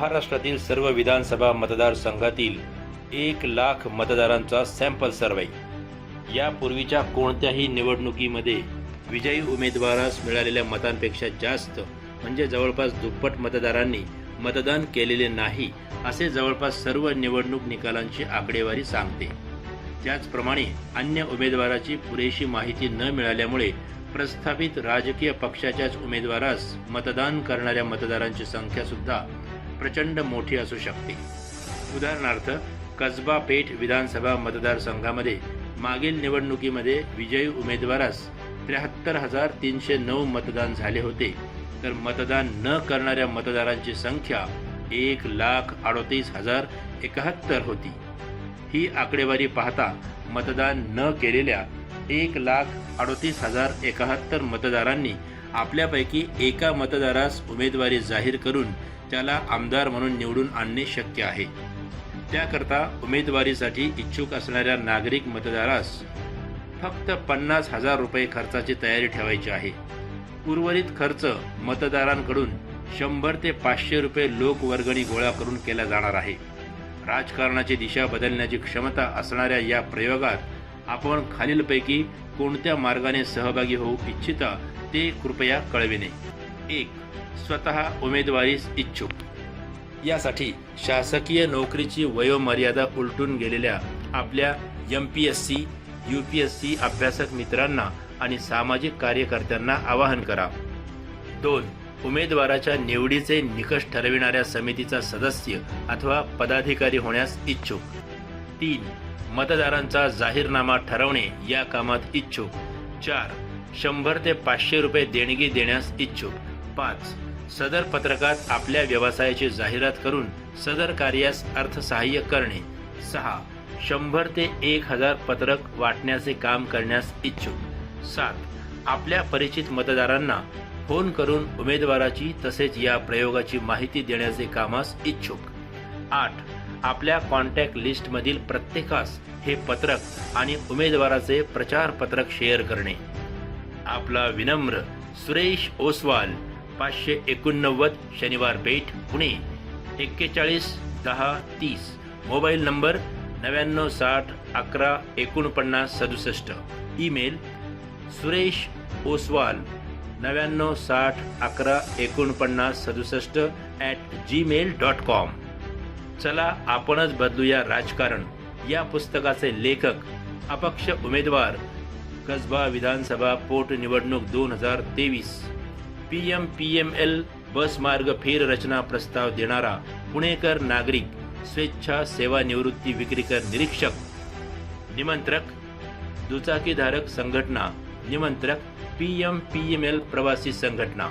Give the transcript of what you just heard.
महाराष्ट्रातील सर्व विधानसभा मतदारसंघातील एक लाख मतदारांचा सॅम्पल सर्व्हे यापूर्वीच्या कोणत्याही निवडणुकीमध्ये विजयी उमेदवारास मिळालेल्या मतांपेक्षा जास्त म्हणजे जवळपास दुप्पट मतदारांनी मतदान केलेले नाही असे जवळपास सर्व निवडणूक निकालांची आकडेवारी सांगते. त्याचप्रमाणे अन्य उमेदवाराची पुरेशी माहिती न मिळाल्यामुळे प्रस्थापित राजकीय पक्षाच्याच उमेदवारास मतदान करणाऱ्या मतदारांची संख्यासुद्धा प्रचंड मोठी असू शकते. उदाहरणार्थ कसबा पेठ विधानसभा मतदारसंघामध्ये मागील निवडणुकीमध्ये विजयी उमेदवारास त्र्याहत्तर हजार तीनशे नऊ मतदान झाले होते. तर मतदान न करणाऱ्या मतदारांची संख्या एक लाख अडोतीस हजार एकाहत्तर होती. ही आकडेवारी पाहता मतदान न केलेल्या एक लाख अडोतीस हजार एकाहत्तर मतदारांनी आपल्यापैकी एका मतदारास उमेदवारी जाहीर करून त्याला आमदार म्हणून निवडून आणणे शक्य आहे. त्याकरता उमेदवारीसाठी इच्छुक असणाऱ्या नागरिक मतदारास फक्त पन्नास हजार रुपये खर्चाची तयारी ठेवायची आहे. उर्वरित खर्च मतदारांकडून शंभर ते पाचशे रुपये लोकवर्गणी गोळा करून केला जाणार आहे. राजकारणाची दिशा बदलण्याची क्षमता असणाऱ्या या प्रयोगात आपण खालीलपैकी कोणत्या मार्गाने सहभागी होऊ इच्छिता ते कृपया कळविणे. एक स्वतः उमेदवारीस इच्छुक. यासाठी शासकीय नोकरीची वयोमर्यादा उलटून गेलेल्या आपल्या M P S C U P S C अभ्यासक मित्रांना आणि सामाजिक कार्यकर्त्यांना आवाहन करा. दोन उमेदवाराच्या निवडीचे निकष ठरविणाऱ्या समितीचा सदस्य अथवा पदाधिकारी होण्यास इच्छुक. तीन मतदारांचा जाहीरनामा ठरवणे या कामात इच्छुक. चार शंभर ते पाचशे रुपये देणगी देण्यास इच्छुक. पाच सदर पत्रकात आपल्या व्यवसायाची जाहिरात करून सदर कार्यास अर्थसहाय्य करणे. सहा शंभर ते एक हजार पत्रक वाटण्याचे काम करण्यास इच्छुक. सात आपल्या परिचित मतदारांना फोन करून उमेदवाराची तसेच या प्रयोगाची माहिती देण्याचे कामास इच्छुक. आठ आपल्या कॉन्टॅक्ट लिस्टमधील प्रत्येकास हे पत्रक आणि उमेदवाराचे प्रचार पत्रक शेअर करणे. आपला विनम्र सुरेश ओसवाल पाचशे एकोणनव्वद शनिवार पेठ पुणे. एक्केचाळीस दहा तीस. मोबाईल नंबर नव्याण्णव साठ अकरा एकोणपन्नास सदुसष्ट. ईमेल सुरेश ओसवाल नव्याण्णव साठ अकरा एकोणपन्नास सदुसष्ट ॲट जीमेल डॉट कॉम चला आपणच बदलूया राजकारण. या पुस्तकाचे लेखक अपक्ष उमेदवार कसबा विधानसभा पोटनिवडणूक दोन हजार तेवीस. P M P M L bus मार्ग फेररचना प्रस्ताव देणारा पुणेकर नागरिक स्वेच्छा सेवानिवृत्ती विक्रीकर निरीक्षक निमंत्रक दुचाकीधारक संघटना निमंत्रक P M P M L प्रवासी संघटना.